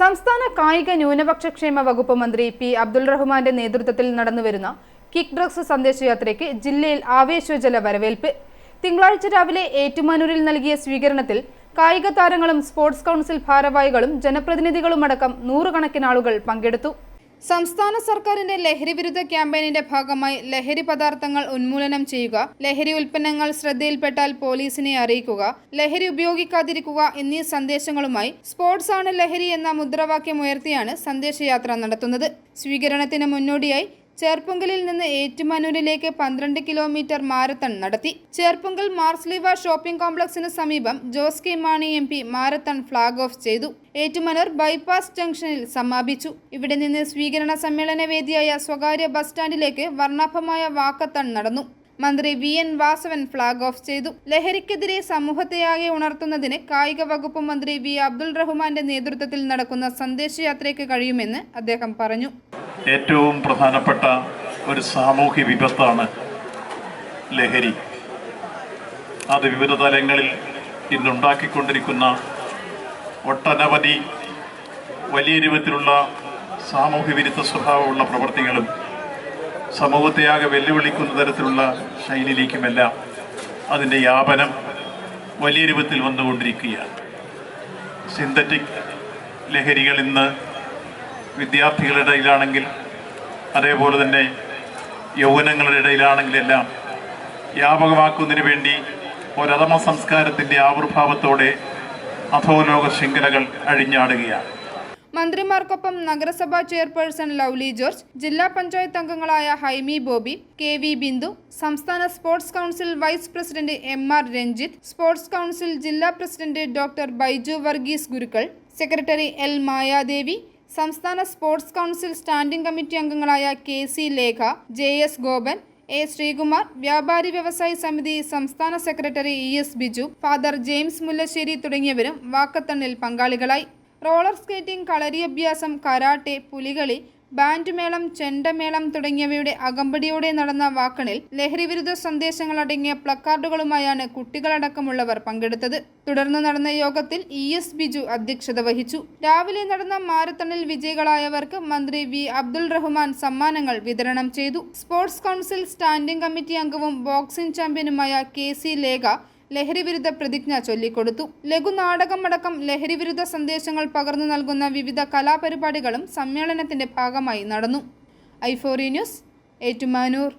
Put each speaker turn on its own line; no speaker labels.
സംസ്ഥാന കായിക ന്യൂനപക്ഷ ക്ഷേമ വകുപ്പ് മന്ത്രി പി അബ്ദുൾ റഹ്മാന്റെ നേതൃത്വത്തിൽ നടന്നുവരുന്ന കിക്ക് ഡ്രഗ്സ് സന്ദേശയാത്രയ്ക്ക് ജില്ലയിൽ ആവേശോജ്വല വരവേൽപ്പ്. തിങ്കളാഴ്ച രാവിലെ ഏറ്റുമാനൂരിൽ നൽകിയ സ്വീകരണത്തിൽ കായിക താരങ്ങളും സ്പോർട്സ് കൗൺസിൽ ഭാരവാഹികളും ജനപ്രതിനിധികളുമടക്കം നൂറുകണക്കിന് ആളുകൾ പങ്കെടുത്തു. സംസ്ഥാന സർക്കാരിന്റെ ലഹരി വിരുദ്ധ ക്യാമ്പയിനിന്റെ ഭാഗമായി ലഹരി പദാർത്ഥങ്ങൾ ഉന്മൂലനം ചെയ്യുക ലഹരി ഉൽപ്പന്നങ്ങൾ ശ്രദ്ധയിൽപ്പെട്ടാൽ പോലീസിനെ അറിയിക്കുക ലഹരി ഉപയോഗിക്കാതിരിക്കുക എന്നീ സന്ദേശങ്ങളുമായി സ്പോർട്സ് ആണ് ലഹരി എന്ന മുദ്രാവാക്യം ഉയർത്തിയാണ് സന്ദേശയാത്ര നടത്തുന്നത്. സ്വീകരണത്തിന് മുന്നോടിയായി ചേർപ്പുങ്കലിൽ നിന്ന് ഏറ്റുമാനൂരിലേക്ക് പന്ത്രണ്ട് കിലോമീറ്റർ മാരത്തൺ നടത്തി. ചേർപ്പുങ്കൽ മാർസ്ലിവ ഷോപ്പിംഗ് കോംപ്ലക്സിന് സമീപം Jose K Mani M P marathon flag off ചെയ്തു. ഏറ്റുമാനൂർ ബൈപ്പാസ് ജംഗ്ഷനിൽ സമാപിച്ചു. ഇവിടെ നിന്ന് സ്വീകരണ സമ്മേളന വേദിയായ സ്വകാര്യ ബസ് സ്റ്റാൻഡിലേക്ക് വർണാഭമായ വാക്കത്തൺ നടന്നു. മന്ത്രി V N Vasavan flag off ചെയ്തു. ലഹരിക്കെതിരെ സമൂഹത്തെയാകെ ഉണർത്തുന്നതിന് കായിക വകുപ്പ് മന്ത്രി വി അബ്ദുൾ റഹ്മാന്റെ നേതൃത്വത്തിൽ നടക്കുന്ന സന്ദേശയാത്രയ്ക്ക് കഴിയുമെന്ന് അദ്ദേഹം പറഞ്ഞു.
ഏറ്റവും പ്രധാനപ്പെട്ട ഒരു സാമൂഹ്യ വിപത്താണ് ലഹരി. അത് വിവിധ തലങ്ങളിൽ ഇന്നുണ്ടാക്കിക്കൊണ്ടിരിക്കുന്ന ഒട്ടനവധി വലിയ രൂപത്തിലുള്ള സാമൂഹ്യ വിരുദ്ധ സ്വഭാവമുള്ള പ്രവർത്തികളും സമൂഹത്തെയാകെ വെല്ലുവിളിക്കുന്ന തരത്തിലുള്ള ശൈലിയിലേക്കുമെല്ലാം അതിന്റെ വ്യാപനം വലിയ രൂപത്തിൽ വന്നുകൊണ്ടിരിക്കുകയാണ്. സിന്തറ്റിക് ലഹരികൾ ഇന്ന് വിദ്യാർത്ഥികളുടെ ഇടയിലാണെങ്കിൽ അതേപോലെ തന്നെ യൗവനങ്ങളുടെ ഇടയിലാണെങ്കിലെല്ലാം വ്യാപകമാക്കുന്നതിന് വേണ്ടി ഒരധമ സംസ്കാരത്തിന്റെ ആവിർഭാവത്തോടെ അധോലോക ശൃംഖലകൾ അഴിഞ്ഞാടുകയാണ്.
മന്ത്രിമാർക്കൊപ്പം നഗരസഭാ ചെയർപേഴ്സൺ ലൗലി ജോർജ് ജില്ലാ പഞ്ചായത്ത് അംഗങ്ങളായ ഹൈമി ബോബി കെ വി ബിന്ദു സംസ്ഥാന sports council vice president M R Ranjith sports council ജില്ലാ president doctor Baiju Varghese Gurukkal secretary L Mayadevi സംസ്ഥാന സ്പോർട്സ് കൗൺസിൽ സ്റ്റാൻഡിംഗ് കമ്മിറ്റി അംഗങ്ങളായ K C Lekha J S Gopan A Sreekumar വ്യാപാരി വ്യവസായി സമിതി സംസ്ഥാന secretary E S Biju father James Mullassery തുടങ്ങിയവരും വാക്കത്തണ്ണിൽ പങ്കാളികളായി. റോളർ സ്കേറ്റിംഗ് കളരി അഭ്യാസം കരാട്ടെ പുലികളി ബാൻഡ് മേളം ചെണ്ടമേളം തുടങ്ങിയവയുടെ അകമ്പടിയോടെ നടന്ന വാക്കണിൽ ലഹരിവിരുദ്ധ സന്ദേശങ്ങൾ അടങ്ങിയ പ്ലക്കാർഡുകളുമായാണ് കുട്ടികളടക്കമുള്ളവർ പങ്കെടുത്തത്. തുടർന്ന് നടന്ന യോഗത്തിൽ ഇ എസ് ബിജു അധ്യക്ഷത വഹിച്ചു. രാവിലെ നടന്ന മാരത്തണിൽ വിജയികളായവർക്ക് മന്ത്രി വി. അബ്ദുൾ റഹ്മാൻ സമ്മാനങ്ങൾ വിതരണം ചെയ്തു. സ്പോർട്സ് കൗൺസിൽ സ്റ്റാൻഡിംഗ് കമ്മിറ്റി അംഗവും ബോക്സിംഗ് ചാമ്പ്യനുമായ കെ സി ലേഖ ലഹരിവിരുദ്ധ പ്രതിജ്ഞ ചൊല്ലിക്കൊടുത്തു. ലഘുനാടകമടക്കം ലഹരിവിരുദ്ധ സന്ദേശങ്ങൾ പകർന്നു നൽകുന്ന വിവിധ കലാപരിപാടികളും സമ്മേളനത്തിന്റെ ഭാഗമായി നടന്നു. ഐഫോറി ന്യൂസ് ഏറ്റുമാനൂർ.